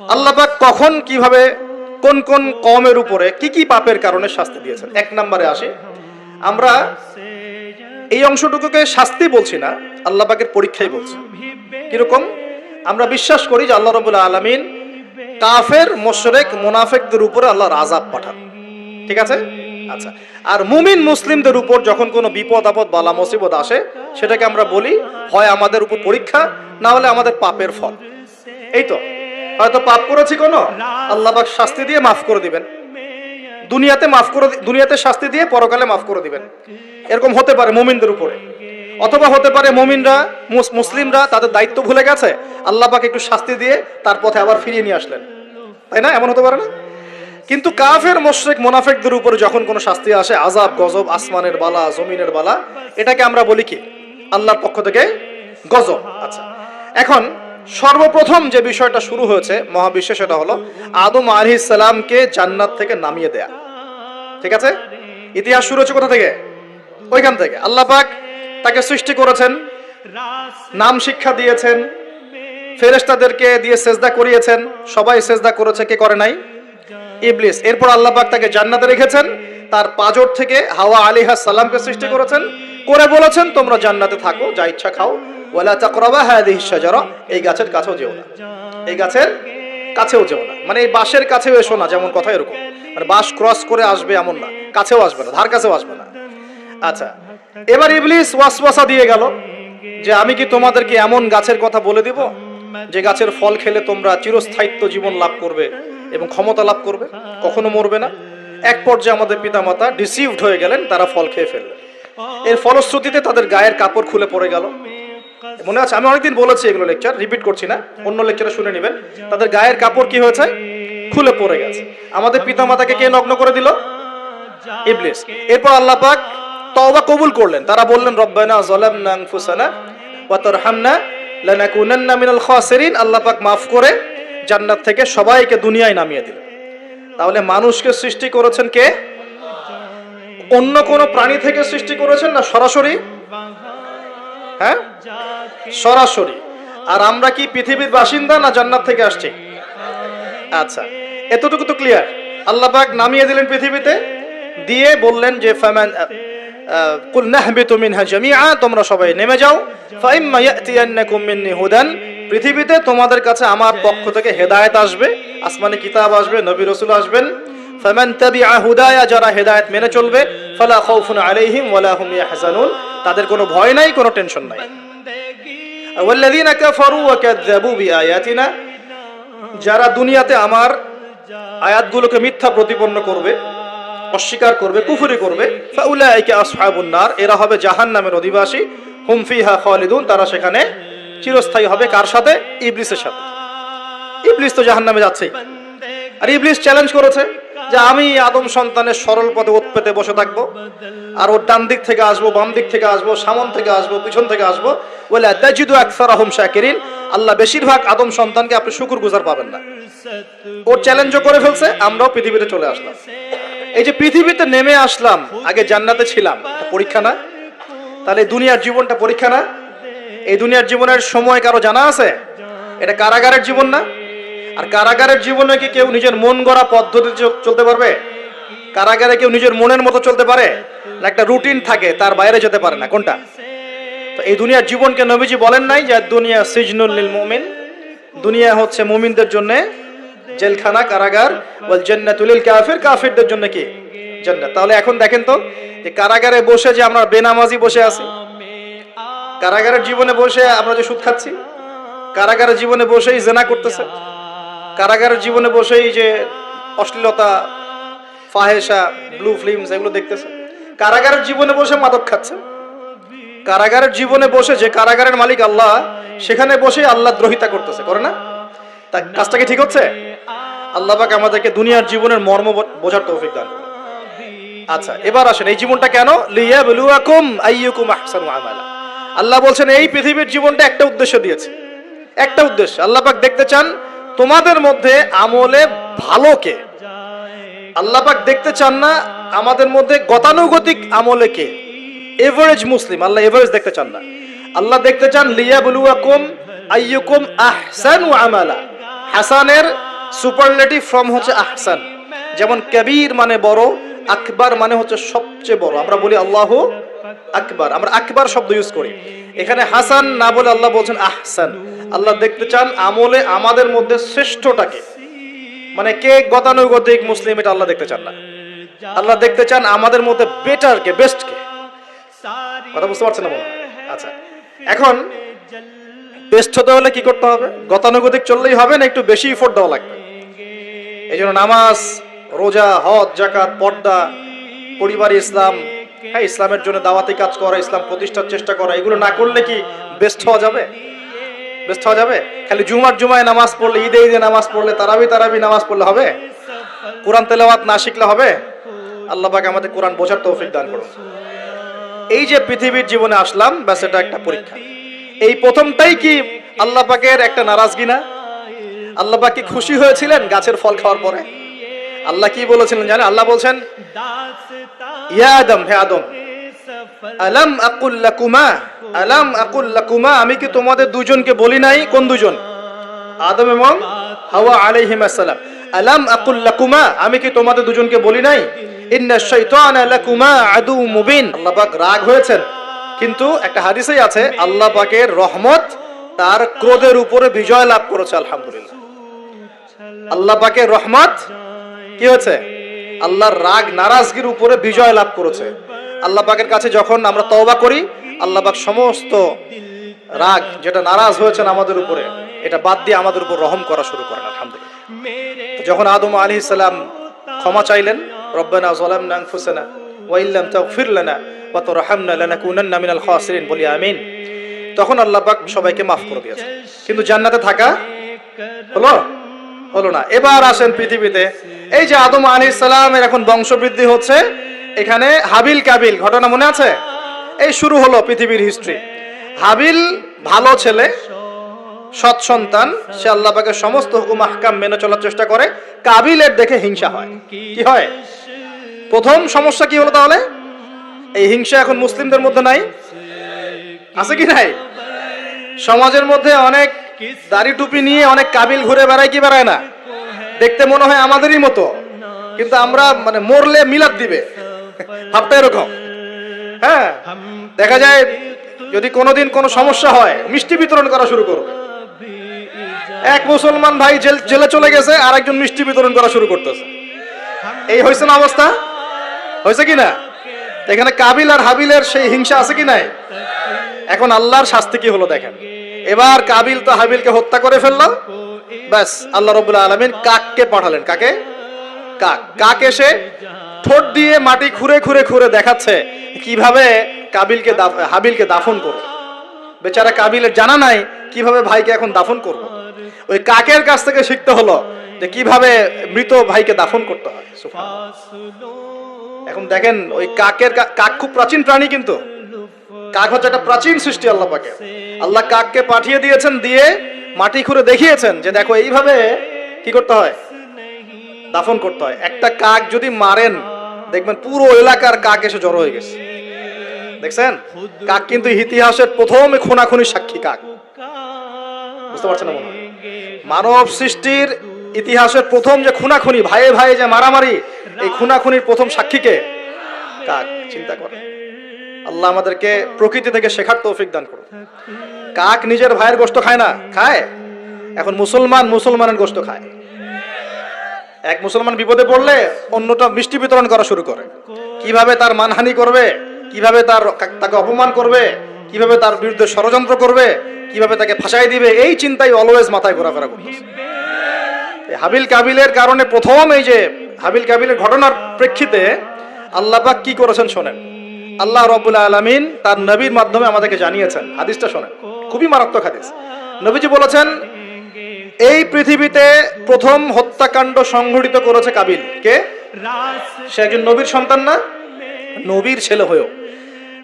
আল্লাপাক কখন, কীভাবে, কোন কোন কমের উপরে কি কি পাপের কারণে শাস্তি দিয়েছেন? এক নম্বরে আসি। আমরা এই অংশটুকুকে শাস্তি বলছি না, আল্লাহ পাকের পরীক্ষাই বলছি। কীরকম? আমরা বিশ্বাস করি যে আল্লাহ রবুল্লা আলমিন কাফের, মোশরেক, মোনাফেকদের উপরে আল্লাহর আজাব পাঠান। ঠিক আছে? আচ্ছা। আর মুমিন মুসলিমদের উপর যখন কোনো বিপদ, আপদ, বালা, মুসিবত আসে, সেটাকে আমরা বলি, হয় আমাদের উপর পরীক্ষা, না হলে আমাদের পাপের ফল। এই তো। হয়তো পাপ করেছি কোনো? আল্লাহ পাক শাস্তি দিয়ে মাফ করে দিবেন। দুনিয়াতে মাফ করে দুনিয়াতে শাস্তি দিয়ে পরকালে মাফ করে দিবেন। এরকম হতে পারে মুমিনদের উপরে। অথবা হতে পারে মুমিনরা মুসলিমরা তাদের দায়িত্ব ভুলে গেছে। আল্লাহ পাক একটু শাস্তি দিয়ে তার পথে আবার ফিরিয়ে নিয়ে আসলেন। তাই না? এমন হতে পারে না? কিন্তু কাফের, মোশরেক, মোনাফেকদের উপরে যখন কোনো শাস্তি আসে আজাব গজব, আসমানের বালা, জমিনের বালা, এটাকে আমরা বলি কি? আল্লাহর পক্ষ থেকে গজব। আচ্ছা এখন সর্বপ্রথম যে বিষয়টা শুরু হয়েছে মহাবিশ্বে সেটা হলো আদম সালামকে জান্নাত থেকে নামিয়ে দেয়া। ঠিক আছে? ইতিহাস শুরু হচ্ছে কোথা থেকে? ওইখান থেকে। আল্লাহ পাক তাকে সৃষ্টি করেছেন, নাম শিক্ষা দিয়েছেন, ফেরেশতাদেরকে দিয়ে সেজদা করিয়েছেন। সবাই সেজদা করেছে, কে করে নাই? ইবলিস। এরপর আল্লাহ পাক তাকে জান্নাতে রেখেছেন, তার পাজর থেকে হাওয়া আলিহা সালামকে সৃষ্টি করেছেন। করে বলেছেন, তোমরা জান্নাতে থাকো, যা ইচ্ছা খাও। ওয়ালা তাকরাবা হাদিহি শাজারা, এই গাছের কাছেও যেও না। এই গাছের কাছেও যেও না। মানে এই বাঁশের কাছেও এসো না, যেমন কথা এরকম। মানে বাঁশ ক্রস করে আসবে এমন না, কাছেও আসবে না, ধার কাছেও আসবে না। আচ্ছা এবার ইবলিস ওয়াসওয়াসা দিয়ে গেল যে, আমি কি তোমাদেরকে এমন গাছের কথা বলে দিব, যে গাছের ফল খেলে তোমরা চিরস্থায়িত্ব জীবন লাভ করবে এবং ক্ষমতা লাভ করবে? কখনো মরবে না। এক পর্যায়ে আমাদের পিতামাতা ডিসিভড হয়ে গেলেন, তারা ফল খেয়ে ফেললেন। এর ফলশ্রুতিতে তাদের গায়ের কাপড় খুলে পড়ে গেল। মনে আছে? আমি অনেকদিন বলেছি এগুলো লেকচার রিপিট করছি না, অন্য লেকচারে শুনে নেবেন। তাদের গায়ের কাপড় কি হয়েছে? খুলে পড়ে গেছে। আমাদের পিতামাতাকে কে নগ্ন করে দিল? ইবলিস। এরপর আল্লাহ পাক তওবা কবুল করলেন। তারা বললেন, রব্বানা যালামনা আনফুসানা ওয়া তারহামনা লানাকুনান্না মিনাল খাসিরিন। আল্লাহ পাক মাফ করে জান্নাত থেকে সবাইকে দুনিয়ায় নামিয়ে দিলেন। তাহলে মানুষকে সৃষ্টি করেছেন কে? অন্য কোন প্রাণী থেকে সৃষ্টি করেছেন না সরাসরি? হ্যাঁ? সরাসরি। আর আমরা কি পৃথিবীর বাসিন্দা না জান্নাত থেকে আসছি? আচ্ছা এতটুকু তো ক্লিয়ার আল্লাহ পাক নামিয়ে দিলেন পৃথিবীতে, দিয়ে বললেন যে, ফামান কুল নাহবিতু মিনহা জামিআ তোমরা সবাই নেমে যাও। ফাইম্মা ইয়াতিয়ান্নাকুম মিন্নি হুদান পৃথিবীতে তোমাদের কাছে আমার পক্ষ থেকে হেদায়েত আসবে, আসমানে কিতাব আসবে, নবী রাসূল আসবেন। ফামান তাবিআ হুদায়া যারা হেদায়েত মেনে চলবে, ফালা খাউফুন আলাইহিম ওয়ালা হুম ইয়াহজানুন তাদের কোনো ভয় নাই, কোনো টেনশন নাই। যারা দুনিয়াতে আমার আয়াতগুলোকে মিথ্যা প্রতিপন্ন করবে, অস্বীকার করবে, কুফরি করবে এরা হবে জাহান্নামের অধিবাসী, হুম ফিহা খালিদুন, তারা সেখানে চিরস্থায়ী হবে, কার সাথে? ইবলিসের সাথে। ইবলিস তো জাহান্নামে যাচ্ছেই আর ইবলিস চ্যালেঞ্জ করেছে। যে আমি আদম সন্তানের সরল পথে ওত পেতে বসে থাকব, আর ওর ডান দিক থেকে আসব, বাম দিক থেকে আসব, সামন থেকে আসব, পিছন থেকে আসব বলে তাজিদু আকসার আহম শাকিরিন। আল্লাহ বেশিরভাগ আদম সন্তানকে আপনি শুকুর গুজার পাবেন না। ওর চ্যালেঞ্জও করে ফেলছে, আমরাও পৃথিবীতে চলে আসলাম। এই যে পৃথিবীতে নেমে আসলাম, আগে জান্নাতে ছিলাম পরীক্ষা না। তাহলে দুনিয়ার জীবনটা পরীক্ষা না। এই দুনিয়ার জীবনের সময় কারও জানা আছে? এটা কারাগারের জীবন না? আর কারাগারের জীবনে কি কেউ নিজের মন গড়া পদ্ধতি চলতে পারবে? কারাগারে কেউ নিজের মনের মতো চলতে পারে? না একটা রুটিন থাকে, তার বাইরে যেতে পারে না। কোনটা? তো এই দুনিয়ার জীবনকে নবীজি বলেন নাই যে দুনিয়া সিজনুল লিল মুমিন। দুনিয়া হচ্ছে মুমিনদের জন্য জেলখানা, কারাগার বল জান্নাতুল কাফির। কাফিরদের জন্য কি? জান্নাত। তাহলে এখন দেখেন তো, যে কারাগারে বসে যে আমরা বেনামাজি বসে আছি। কারাগারের জীবনে বসে আমরা যে সুদ খাচ্ছি। কারাগারের জীবনে বসেই জেনা করতেছে। কারাগারের জীবনে বসেই যে অশ্লীলতা ফাহেসা ব্লু ফিল্মস এগুলো দেখতেছে। কারাগারের জীবনে বসে মাদক খাচ্ছে। কারাগারের জীবনে বসে যে কারাগারের মালিক আল্লাহ, সেখানে বসে আল্লাহ দ্রোহিতা করতেছে, করে না? তা কাজটা কি ঠিক হচ্ছে? আল্লাহ পাক আমাদেরকে দুনিয়ার জীবনের মর্ম বোঝার তৌফিক দান আচ্ছা এবার আসেন, এই জীবনটা কেন? আল্লাহ বলছেন, এই পৃথিবীর জীবনটা একটা উদ্দেশ্য দিয়েছে। একটা উদ্দেশ্য। আল্লাহ পাক দেখতে চান তোমাদের মধ্যে আমলে ভালো কে? আল্লাহ পাক দেখতে চান না, আমাদের মধ্যে গতানুগতিক আমলে কে? এভারেজ মুসলিম আল্লাহ এভারেজ দেখতে চান না। আল্লাহ দেখতে চান লিয়া বলুয়াকুম আইয়ুকুম আহসানু আমালা। হাসানের সুপারলেটিভ ফর্ম হচ্ছে আহসান। যেমন কবির মানে বড়, আকবার মানে হচ্ছে সবচেয়ে বড়। আমরা বলি আল্লাহ আকবার। আমরা আকবার শব্দ ইউজ করি। এখানে হাসান না বলে আল্লাহ বলছেন আহসান। আল্লাহ দেখতে চান আমলে আমাদের মধ্যে শ্রেষ্ঠটাকে। মানে কে গতানুগতিক মুসলিম এটা আল্লাহ দেখতে চান না। আল্লাহ দেখতে চান আমাদের মধ্যে বেটার কে বেস্ট কে কথা বুঝতে পারছেন না আচ্ছা। এখন বেস্ট হতে হলে কি করতে হবে? গতানুগতিক চললেই হবে না, একটু বেশি ইফোর্ট দেওয়া লাগবে। এই জন্য নামাজ, রোজা, হজ জাকাত পর্দা, পরিবার ইসলাম হ্যাঁ ইসলামের জন্য দাওয়াতি কাজ করা, ইসলাম প্রতিষ্ঠার চেষ্টা করা, এগুলো না করলে কি বেস্ট হওয়া যাবে? বেস্ট হওয়া যাবে? খালি জুমার জুমায় নামাজ পড়লে, ঈদে ঈদে নামাজ পড়লে তারাবি তারাবি নামাজ পড়লে হবে? কোরআন তেলাওয়াত না শিখলে হবে? আল্লাহ পাক আমাদের কোরআন বোঝার তৌফিক দান করুন। এই যে পৃথিবীর জীবনে আসলাম, ব্যাস এটা একটা পরীক্ষা। এই প্রথমটাই কি আল্লাহ পাকের একটা নারাজগি না? আল্লাহ পাক কি খুশি হয়েছিলেন গাছের ফল খাওয়ার পরে? আল্লাহ কি বলেছিলেন জানেন? আল্লাহ বলছেন, ইয়া আদম, হে আদম আলাম আকুল লাকুমা, আলাম আকুল লাকুমা, আমি কি তোমাদের দুজনকে বলি নাই? কোন দুজন? আদম এবং হাওয়া আলাইহিম আসসালাম। আলাম আকুল লাকুমা, আমি কি তোমাদের দুজনকে বলি নাই? ইন্না শাইতানা লাকুমা আদু মুবিন। আল্লাহ পাক রাগ হয়েছেন। কিন্তু একটা হাদিসেই আছে, আল্লাহ পাকের রহমত তার ক্রোধের উপরে বিজয় লাভ করেছে, আলহামদুলিল্লাহ। আল্লাহ পাকের রহমত কি হয়েছে? আল্লাহর রাগ, নারাজগির উপরে বিজয় লাভ করেছে। আল্লাহ পাকের কাছে যখন আমরা তওবা করি, আল্লাহ পাক সমস্ত রাগ যেটা নারাজ হয়েছেন আমাদের উপরে, এটা বাদ দিয়ে আমাদের উপর রহম করা শুরু করেন, আলহামদুলিল্লাহ। যখন আদম আলী সালাম ক্ষমা চাইলেন, রব্বানা জালামনা আনফুসানা ওয়া ইল্লাম তাগফির লানা ওয়া তুরহামনা লানাকুনান্না মিনাল খাসিরিন বলি আমিন। তখন আল্লাহ পাক সবাইকে মাফ করে দিয়েছে কিন্তু জান্নাতে থাকা হলো হলো না। এবার আসেন পৃথিবীতে। এই যে আদম আলী সালামের এখন বংশবৃদ্ধি হচ্ছে এখানে হাবিল কাবিল, ঘটনা মনে আছে? এই শুরু হলো পৃথিবীর হিস্ট্রি হাবিল ভালো ছেলে, সৎ সন্তান, সে আল্লাহ সমস্ত হুকুম আহকাম মেনে চলার চেষ্টা করে, কাবিলের দেখে হিংসা হয়। কি হয়? প্রথম সমস্যা কি হলো তাহলে? এই হিংসা এখন মুসলিমদের মধ্যে নাই। আছে কি নাই? সমাজের মধ্যে অনেক দাড়ি টুপি নিয়ে অনেক কাবিল ঘুরে বেড়ায়, কি বেড়ায় না? দেখতে মনে হয় আমাদেরই মতো। কিন্তু আমরা মানে মরলে মিলাদ দিবে। ভাবটা এরকম। হ্যাঁ দেখা যায় যদি কোনোদিন কোনো সমস্যা হয়, মিষ্টি বিতরণ করা শুরু করবে। এক মুসলমান ভাই জেলে চলে গেছে আর একজন মিষ্টি বিতরণ করা শুরু করতেছে। এই হয়েছে না অবস্থা? হয়েছে কি না? এখানে কাবিল আর হাবিলের সেই হিংসা আছে কি নাই? এখন আল্লাহর শাস্তি কি হলো দেখেন। এবার কাবিল তো হাবিলকে হত্যা করে ফেললাম ব্যাস, আল্লাহ রবুল্লা আলমিন কাককে পাঠালেন। কাকে? কাক কাক এসে ঠোঁট দিয়ে মাটি খুঁড়ে খুঁড়ে খুঁড়ে দেখাচ্ছে কীভাবে কাবিলকে হাবিলকে দাফন বেচারা কাবিলের জানা নাই কীভাবে ভাইকে এখন দাফন করব। ওই কাকের কাছ থেকে শিখতে হলো যে কীভাবে মৃত ভাইকে দাফন করতে হয়। এখন দেখেন ওই কাকের কাক খুব প্রাচীন প্রাণী কিন্তু। কাক হচ্ছে একটা প্রাচীন সৃষ্টি আল্লাহ পাকে। আল্লাহ কাককে পাঠিয়ে দিয়েছেন, দিয়ে মাটি খুঁড়ে দেখিয়েছেন যে দেখো এইভাবে কি করতে হয়? দাফন করতে হয়। একটা কাক যদি মারেন, দেখবেন পুরো এলাকার কাক এসে জড়ো হয়ে গেছে। দেখছেন? কাক কিন্তু ইতিহাসের প্রথম খুনাখুনি সাক্ষী কাক। বুঝতে পারছেন না মনে মানব সৃষ্টির ইতিহাসের প্রথম যে খুনাখুনি, ভাইয়ে ভাইয়ে যে মারামারি, এই খুনাখুনির প্রথম সাক্ষীকে কাক। চিন্তা করে আল্লাহ আমাদেরকে প্রকৃতি থেকে শেখার তৌফিক দান করুন। কাক নিজের ভাইয়ের গোস্ত খায় না, খায়? এখন মুসলমান মুসলমানের গোস্ত খায়। এক মুসলমান বিপদে পড়লে অন্যটা মিষ্টি বিতরণ করা শুরু করে। কীভাবে তার মানহানি করবে? কীভাবে তার তাকে অপমান করবে? কীভাবে তার বিরুদ্ধে ষড়যন্ত্র করবে? কীভাবে তাকে ফাঁসাই দিবে? এই চিন্তাই অলওয়েজ মাথায় ঘোরাফেরা করতেছে হাবিল কাবিলের কারণে প্রথম এই যে হাবিল কাবিলের ঘটনার প্রেক্ষিতে আল্লাহ পাক কি করেছেন শোনেন। আল্লাহ রবুল্লা আলমিন তার নবীর মাধ্যমে আমাদেরকে জানিয়েছেন। হাদিসটা শোনেন। খুবই মারাত্মক হাদিস। নবীজি বলেছেন এই পৃথিবীতে প্রথম হত্যাকাণ্ড সংঘটিত করেছে কাবিল। কে? সে একজন নবীর সন্তান না? নবীর ছেলে হয়েও।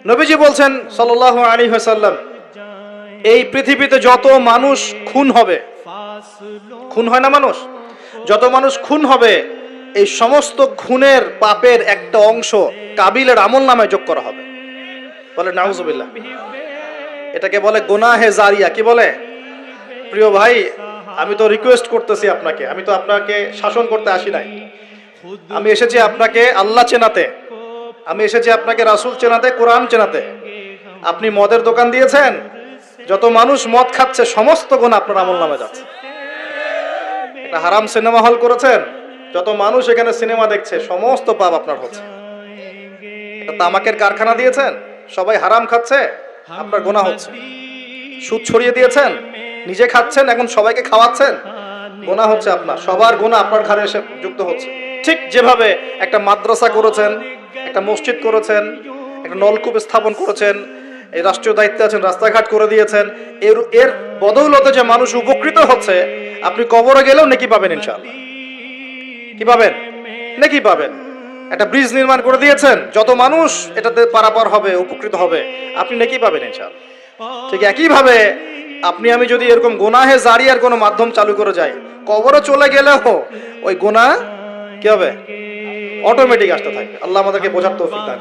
নবীজি বলছেন সাল্লাহ আলী হাসাল্লাম এই পৃথিবীতে যত মানুষ খুন হবে, খুন হয় না মানুষ? যত মানুষ খুন হবে, এই সমস্ত খুনের পাপের একটা অংশ কাবিলের আমল নামে যোগ করা হবে। বলে, নাউজুবিল্লাহ। এটাকে বলে গোনাহে জারিয়া। কি বলে? প্রিয় ভাই আমি তো রিকোয়েস্ট করতেছি আপনাকে। আমি তো আপনাকে শাসন করতে আসি নাই। আমি এসেছি আপনাকে আল্লাহ চেনাতে। আমি এসেছি আপনাকে রাসূল চেনাতে, কোরআন চেনাতে। আপনি মদের দোকান দিয়েছেন। যত মানুষ মদ খাচ্ছে, সমস্ত গুণ আপনার আমল নামে যাচ্ছে। একটা হারাম সিনেমা হল করেছেন। যত মানুষ এখানে সিনেমা দেখছে, সমস্ত পাপ আপনার হচ্ছে। তামাকের কারখানা দিয়েছেন। সবাই হারাম খাচ্ছে, আপনার গোনা হচ্ছে। সুদ ছড়িয়ে দিয়েছেন। নিজে খাচ্ছেন, এখন সবাইকে খাওয়াচ্ছেন? গোনা হচ্ছে আপনার। সবার গোনা আপনার ঘরে এসে যুক্ত হচ্ছে। ঠিক যেভাবে একটা মাদ্রাসা করেছেন, একটা মসজিদ করেছেন, একটা নলকূপ স্থাপন করেছেন, এই রাষ্ট্রীয় দায়িত্বে আছেন, রাস্তাঘাট করে দিয়েছেন, এর এর বদৌলতে যে মানুষ উপকৃত হচ্ছে, আপনি কবরে গেলেও নেকি পাবেন ইনশাআল্লাহ। কি পাবেন? নাকি পাবেন। একটা ব্রিজ নির্মাণ করে দিয়েছেন, যত মানুষ এটাতে পারাপার হবে, উপকৃত হবে, আপনি নাকি পাবেন ইনশাআল্লাহ। ঠিক একইভাবে আপনি, আমি যদি এরকম গোনাহে জারিয়ার কোনো মাধ্যম চালু করে যাই, কবরে চলে গেলেও ওই গোনা কি হবে? অটোমেটিক আসতে থাকবে। আল্লাহ আমাদেরকে বোঝার তৌফিক দান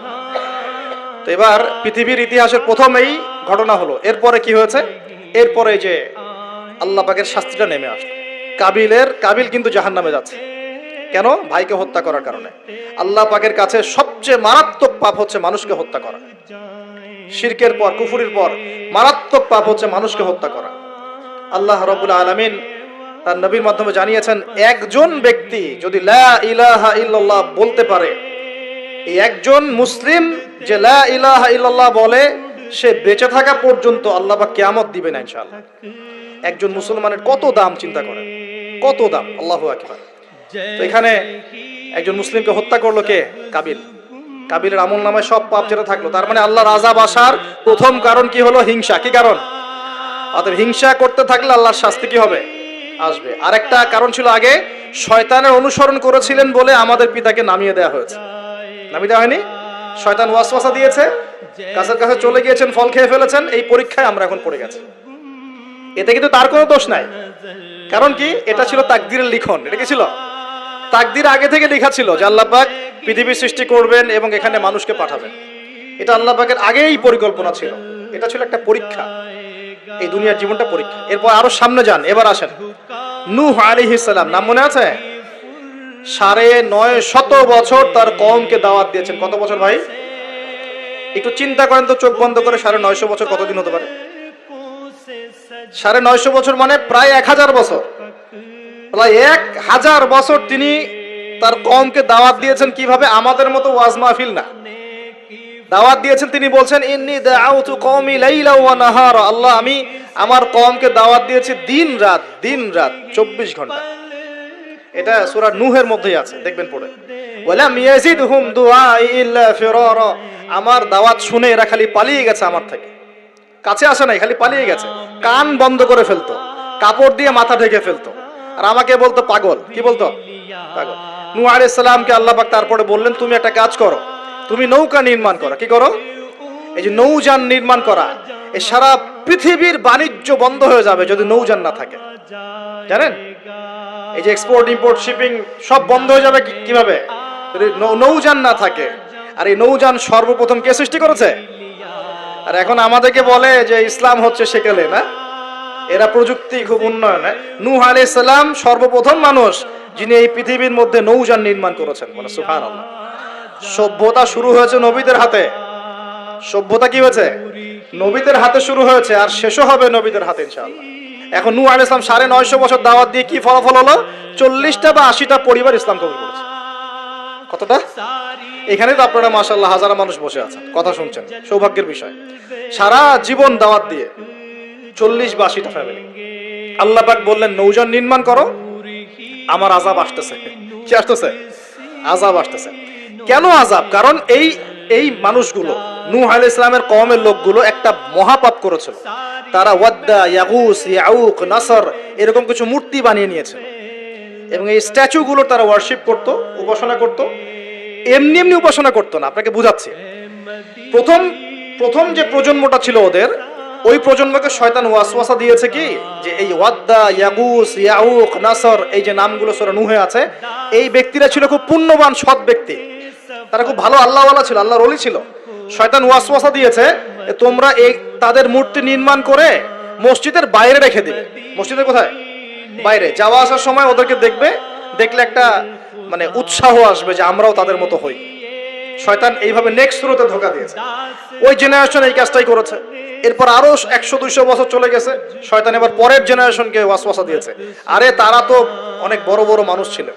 তো এবার পৃথিবীর ইতিহাসের প্রথম এই ঘটনা হলো, এরপরে কি হয়েছে? এরপরে যে আল্লাহ পাকের শাস্তিটা নেমে আসলো। কাবিলের, কাবিল কিন্তু জাহান নামে যাচ্ছে। কেন? ভাইকে হত্যা করার কারণে। আল্লাহ পাকের কাছে সবচেয়ে মারাত্মক পাপ হচ্ছে মানুষকে হত্যা করা। শিরকের পর, কুফুরির পর পাপ হচ্ছে মানুষকে হত্যা করা। আল্লাহ রবুল আলমিন তার নবীর মাধ্যমে জানিয়েছেন, একজন ব্যক্তি যদি ইলাহা বলতে পারে একজন মুসলিম যে ইলাহা ইল্লাল্লাহ বলে, সে বেঁচে থাকা পর্যন্ত আল্লাহ বা কিয়ামত দিবে না ইনশাআল্লাহ। একজন মুসলমানের কত দাম চিন্তা করেন? কত দাম? আল্লাহ আকবার। তো এখানে একজন মুসলিমকে হত্যা করল কে? কাবিল। কাবিলের আমল নামায় সব পাপ যেটা থাকল। তার মানে আল্লাহ রাজা বাসার প্রথম কারণ কি হলো? হিংসা। কি কারণ? অতএব হিংসা করতে থাকলে আল্লাহর শাস্তি কি হবে? আসবে। আরেকটা কারণ ছিল আগে শয়তানের অনুসরণ করেছিলেন বলে আমাদের পিতাকে নামিয়ে দেওয়া হয়েছে। নামিয়ে দেওয়া হয়নি? শয়তান ওয়াসওয়াসা দিয়েছে, কাছের কাছে চলে গিয়েছেন, ফল খেয়ে ফেলেছেন, এই পরীক্ষায় আমরা এখন পড়ে গেছি। এতে কিন্তু তার কোনো দোষ নাই। কারণ কি? এটা ছিল তাকদিরের লিখন। এটা কি ছিল? তাকদির আগে থেকে লেখা ছিল যে আল্লাহ পাক পৃথিবী সৃষ্টি করবেন এবং এখানে মানুষকে পাঠাবেন। এটা আল্লাহ পাকের আগেই পরিকল্পনা ছিল। এটা ছিল একটা পরীক্ষা। এই দুনিয়ার জীবনটা পরীক্ষা। এরপর আরও সামনে যান, এবার আসেন। নূহ আলাইহিস সালাম, নাম মনে আছে? সাড়ে নয় শত বছর তার কমকে দাওয়াত দিয়েছেন। কত বছর ভাই? একটু চিন্তা করেন তো, চোখ বন্ধ করে সাড়ে নয়শো বছর কতদিন হতে পারে? সাড়ে নয়শো বছর মানে প্রায় এক হাজার বছর। এক হাজার বছর তিনি তার কমকে দাওয়াত দিয়েছেন কীভাবে? আমাদের মতো ওয়াজ মাহফিল না। দাওয়াত দিয়েছেন, তিনি বলছেন, ইন্নি দাউতু কওমি লাইলা ওয়া নাহার। আল্লাহ, আমি আমার কওমকে দাওয়াত দিয়েছি দিন রাত দিন রাত 24 ঘণ্টা। এটা সূরা নূহের মধ্যেই আছে, দেখবেন পড়ে। ওয়ালাম ইয়াজিদহুম দুআই ইল্লা ফিরারা। আমার দাওয়াত শুনে এরা খালি পালিয়ে গেছে আমার থেকে। কাছে আসে নাই, খালি পালিয়ে গেছে। কান বন্ধ করে ফেলতো। কাপড় দিয়ে মাথা ঢেকে ফেলতো। আর আমাকে বলতো পাগল। কি বলতো? পাগল। নূহ আলাইহিস সালামকে আল্লাহ পাক তারপরে বললেন, তুমি একটা কাজ করো। তুমি নৌকা নির্মাণ করো। কি করো? এই যে নৌযান নির্মাণ করা এই সারা পৃথিবীর বাণিজ্য বন্ধ হয়ে যাবে যদি নৌযান না থাকে। জানেন? এই যে এক্সপোর্ট ইম্পোর্ট শিপিং সব বন্ধ হয়ে যাবে কীভাবে? যদি নৌ- নৌযান না থাকে, আর এই নৌযান সর্বপ্রথম কে সৃষ্টি করেছে? আর এখন আমাদেরকে বলে যে ইসলাম হচ্ছে সেকেলে, না? এরা প্রযুক্তি খুব উন্নয়ন। নূহ আলাইহিস সালাম সর্বপ্রথম মানুষ যিনি এই পৃথিবীর মধ্যে নৌযান নির্মাণ করেছেন। মানে সুবহানাল্লাহ। সভ্যতা শুরু হয়েছে নবীদের হাতে। সভ্যতা কি হয়েছে? নবীদের হাতে শুরু হয়েছে আর শেষও হবে নবীদের হাতে, ইনশাআল্লাহ। এখন নূহ আলাইহিস সালাম সাড়ে নয়শো বছর দাওয়াত দিয়ে কি ফলাফল হলো? চল্লিশটা বা আশিটা পরিবার ইসলাম কবুল করেছে। কতটা? এখানে তো আপনারা মাশাল্লাহ হাজার মানুষ বসে আছেন। কথা শুনছেন। সৌভাগ্যের বিষয়। সারা জীবন দাওয়াত দিয়ে চল্লিশ বা আশিটা ফ্যামিলি আল্লাহ পাক বললেন নৌজন নির্মাণ করো, আমার আজাব আসতেছে। কি আসতেছে? আজাব আসতেছে। কেন আজাব কারণ এই এই মানুষগুলো, নূহ আলাইহিস ইসলামের কওমের লোকগুলো একটা মহাপাপ করেছিল। তারা ওয়াদ্দা, ইয়াগুস, ইয়াউক, নাসর, এরকম কিছু মূর্তি বানিয়ে নিয়েছে। এবং এই স্ট্যাচুগুলো তারা ওয়ার্শিপ করত, উপাসনা করত। এমনি এমনি উপাসনা করতো না, আপনাকে বুঝাচ্ছি। প্রথম প্রথম যে প্রজন্মটা ছিল ওদের ওই প্রজন্মকে শয়তান ওয়াসওয়াসা দিয়েছে কি? যে এই ওয়াদ্দা, ইয়াগুস, ইয়াউক, নাসর, এই যে নামগুলো সূরা নূহে আছে, এই ব্যক্তিরা ছিল খুব পুণ্যবান, সৎ ব্যক্তি। তারা খুব ভালো আল্লাহওয়ালা ছিল, আল্লাহর ওলি ছিল। শয়তান ওয়াসওয়াসা দিয়েছে তোমরা এই তাদের মূর্তি নির্মাণ করে মসজিদের বাইরে রেখে দিবে। মসজিদের কোথায়? বাইরে। যাওয়া আসার সময় ওদেরকে দেখবে, দেখলে একটা মানে উৎসাহ আসবে যে আমরাও তাদের মতো হই। শয়তান এইভাবে নেক্সট স্রোতে ধোকা দিয়েছে। ওই জেনারেশন এই কাজটাই করেছে। এরপর আরও একশো, দুইশো বছর চলে গেছে। শয়তান এবার পরের জেনারেশনকে ওয়াসওয়াসা দিয়েছে। আরে তারা তো অনেক বড় বড় মানুষ ছিল।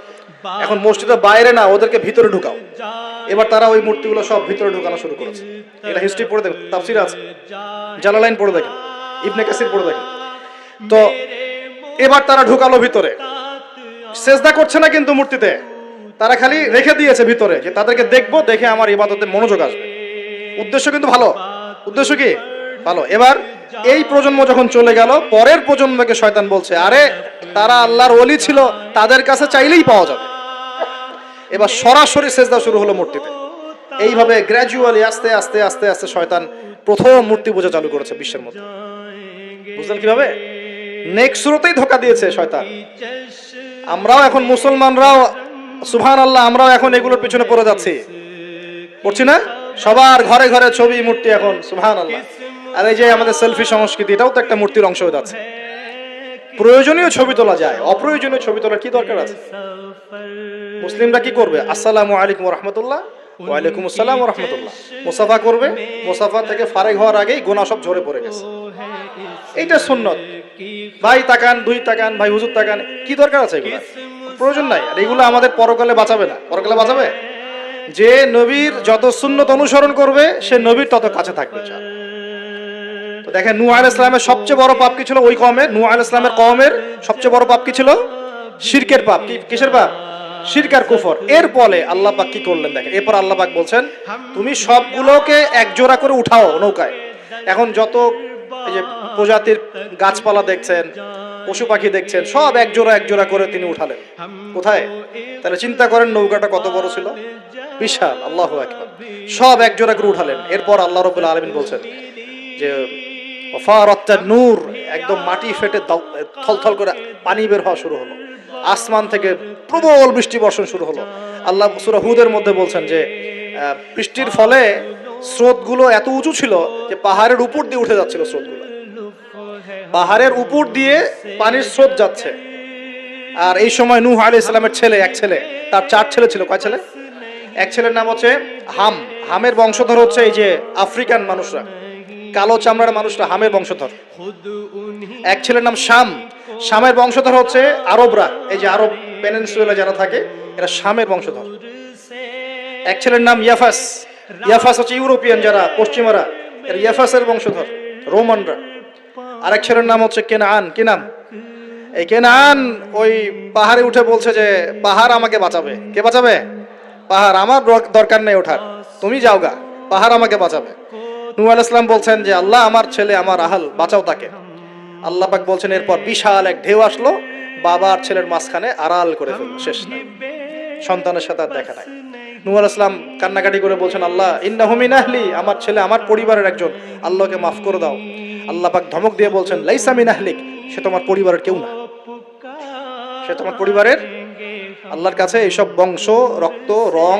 এখন মসজিদের বাইরে না, ওদেরকে ভিতরে ঢুকাও। এবার তারা ওই মূর্তিগুলো সব ভিতরে ঢুকানো শুরু করেছে। এটা হিস্ট্রি পড়ে দেখেন, তাফসির আছে। জালালাইন পড়ে দেখেন, ইবনে কাসির পড়ে দেখেন। তো এবার তারা ঢুকালো ভিতরে। সেজদা করছে না কিন্তু মূর্তিতে। তারা খালি রেখে দিয়েছে ভিতরে, যে তাদেরকে দেখব, দেখে আমার ইবাদতে মনোযোগ আসবে। উদ্দেশ্য কিন্তু ভালো। উদ্দেশ্য কি? ভালো। এবার এই প্রজন্ম যখন চলে গেল, পরের প্রজন্মকে শয়তান বলছে, আরে, তারা আল্লাহর ওলি ছিল, তাদের কাছে চাইলেই পাওয়া যাবে। এবার সরাসরি সেজদা শুরু হলো মূর্তিতে। এইভাবে গ্র্যাজুয়ালি আস্তে আস্তে আস্তে আস্তে শয়তান প্রথম মূর্তি পূজা চালু করেছে বিশ্বের মধ্যে। বুঝলেন কীভাবে? নেক্সট শুরুতেই ধোকা দিয়েছে শয়তান। আমরাও এখন মুসলমানরাও সুবহান আল্লাহ আমরাও এখন এগুলোর পিছনে পড়ে যাচ্ছি। পড়ছি না? সবার ঘরে ঘরে ছবি, মূর্তি এখন সুবহান আল্লাহ আর এই যে আমাদের সেলফি সংস্কৃতি, এটাও তো একটা মূর্তির অংশ হয়ে যাচ্ছে। প্রয়োজনীয় ছবি তোলা যায়, অপ্রয়োজনীয় ছবি তোলার কি দরকার আছে? মুসলিমরা কি করবে? আসসালামু আলাইকুম রহমতুল্লাহ, ওয়ালাইকুম আসসালাম রহমতুল্লাহ। মুসাফা করবে, মুসাফা থেকে ফারেক হওয়ার আগেই গোনা সব ঝরে পড়ে গেছে। এইটা সুন্নত। ভাই তাকান, দুই তাকান, ভাই হুজুর তাকান, কি দরকার আছে এগুলো? প্রয়োজন নাই। আর এগুলো আমাদের পরকালে বাঁচাবে না। পরকালে বাঁচাবে? যে নবীর যত সুন্নত অনুসরণ করবে, সে নবীর তত কাছে থাকবে তো দেখেন নূহ আল ইসলামের সবচেয়ে বড় পাপ কি ছিল ওই কমের নূহ আল ইসলামের কমের সবচেয়ে বড় পাপ কি ছিল? শিরকের পাপ। কি কিসের পাপ? শিরকার কুফর। এর ফলে আল্লাহ পাক কি করলেন দেখেন। এরপর আল্লাহ পাক বলছেন, তুমি সবগুলোকে এক জোড়া করে উঠাও নৌকায়। এখন যত এই যে প্রজাতির গাছপালা দেখছেন, পশু পাখি দেখছেন, সব এক জোড়া এক জোড়া করে তিনি উঠালেন। কোথায়? তাহলে চিন্তা করেন নৌকাটা কত বড় ছিল। বিশাল, আল্লাহ একবার সব এক জোড়া করে উঠালেন। এরপর আল্লাহ রবুল্লা আলমিন বলছেন যে নূর, একদম মাটি ফেটে থলথল করে পানি বের হওয়া শুরু হলো। আসমান থেকে প্রবল বৃষ্টি বর্ষণ শুরু হলো। আল্লাহ সুরা হুদের মধ্যে বলছেন যে বৃষ্টির ফলে স্রোতগুলো এত উঁচু ছিল যে পাহাড়ের উপর দিয়ে উঠে যাচ্ছিল স্রোতগুলো। পাহাড়ের উপর দিয়ে পানির স্রোত যাচ্ছে। আর এই সময় নূহ আলী ইসলামের ছেলে, এক ছেলে, তার চার ছেলে ছিল। কয় ছেলে? এক ছেলের নাম হচ্ছে হাম। হামের বংশধর হচ্ছে এই যে আফ্রিকান মানুষরা। কালো চামড়ার মানুষরা হামের বংশধর। এক ছেলের নাম শাম। শামের বংশধর হচ্ছে আরবরা। এই যে আরব পেনেন্সুয়েলা যারা থাকে, এরা শামের বংশধর। এক ছেলের নাম ইয়াফাস। ইয়াফাস হচ্ছে ইউরোপিয়ান যারা, পশ্চিমারা, এরা ইয়াফাসের বংশধর, রোমানরা। আরেক ছেলের নাম হচ্ছে কেনান। কি নাম? এই কেনান ওই পাহাড়ে উঠে বলছে যে, পাহাড় আমাকে বাঁচাবে। কে বাঁচাবে? পাহাড়, আমার দর- দরকার নেই ওঠার। তুমি যাও গা পাহাড় আমাকে বাঁচাবে। নূহ আলাইহিস সালাম বলছেন যে, আল্লাহ আমার ছেলে, আমার আহাল, বাঁচাও তাকে। আল্লাহ পাক বলছেন, এরপর বিশাল এক ঢেউ আসলো বাবা আর ছেলের মাঝখানে আড়াল করে ফেলল, শেষ সন্তানের সাথে আর দেখা নাই। নূহ আলাইহিস সালাম কান্নাকাটি করে বলছেন, আল্লাহ, ইন্নাহু মিন আহলি, আমার ছেলে, আমার পরিবারের একজন। আল্লাহকে মাফ করে দাও। আল্লাহ পাক ধমক দিয়ে বলছেন, লাইসা মিন আহলিক, সে তোমার পরিবারের কেউ না। সে তোমার পরিবারের আল্লাহর কাছে এইসব বংশ, রক্ত, রং,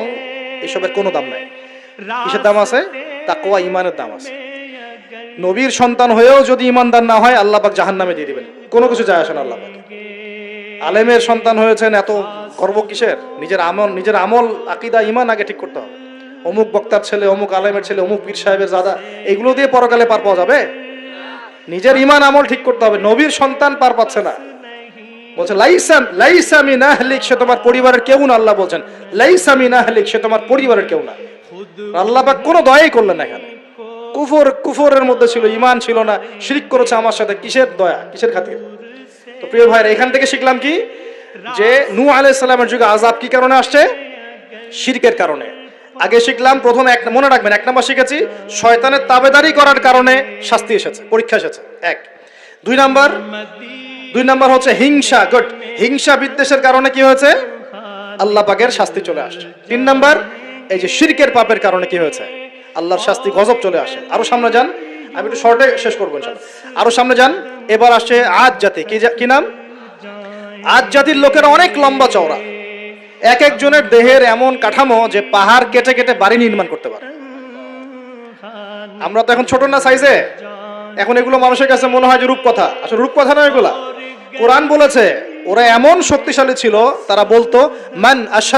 এসবের কোনো দাম নাই। কিসের দাম আছে? তাকওয়া ইমানের দাম আছে। নবীর সন্তান হয়েও যদি ইমানদার না হয়, আল্লাহ পাক জাহান্নামে দিয়ে দিবেন। কোনো কিছু যায় আসে না আল্লাহ আলেমের সন্তান হয়েছেন এত গর্ব কিসের? নিজের আমল নিজের আমল, আকিদা ইমান আগে ঠিক করতে হবে। অমুক বক্তার ছেলে, অমুক আলেমের ছেলে, অমুক পীর সাহেবের দাদা, এগুলো দিয়ে পরকালে পার পাওয়া যাবে? নিজের ইমান আমল ঠিক করতে হবে। নবীর সন্তান পার পাচ্ছে না। বলছে, লাইসাম লাইসামি নাহলিক সে তোমার পরিবারের কেউ না, আল্লাহ বলছেন। লাইসামি নাহলিক সে তোমার পরিবারের কেউ না। আল্লাহ পাক কোনো দয়াই করলেন এখানে। কুফর, কুফরের মধ্যে ছিল ইমান ছিল না। শিরিক করেছে আমার সাথে, কিসের দয়া, কিসের খাতির? তো প্রিয় ভাইরা এখান থেকে শিখলাম কি? যে নূ আলাইহিস সালামের যুগে আযাব কি কারণে আসছে? শিরকের কারণে। আগে শিখলাম, প্রথম এক, মনে রাখবেন, এক নম্বর শিখেছি, শয়তানের তাবেদারি করার কারণে শাস্তি এসেছে, পরীক্ষা এসেছে। এক। দুই নাম্বার দুই নাম্বার হচ্ছে হিংসা, গুড। হিংসা বিদ্বেষের কারণে কি হয়েছে? আল্লাহ পাকের শাস্তি চলে আসছে। তিন নাম্বার এই যে শিরকের পাপের কারণে কি হয়েছে? আল্লাহর শাস্তি গজব চলে আসে। আরও সামনে যান, আমি একটু শর্টে শেষ করব। আরও সামনে যান, এবার আসছে আজ জাতি। কি নাম? আজ জাতির লোকেরা অনেক লম্বা চওড়া। এক একজনের দেহের এমন কাঠামো যে পাহাড় কেটে কেটে বাড়ি নির্মাণ করতে পারে। আমরা তো এখন ছোট না সাইজে এখন এগুলো মানুষের কাছে মনে হয় যে রূপকথা। আসলে রূপকথা না এগুলা। কোরআন বলেছে, ওরা এমন শক্তিশালী ছিল, তারা বলতো, মান আশাদ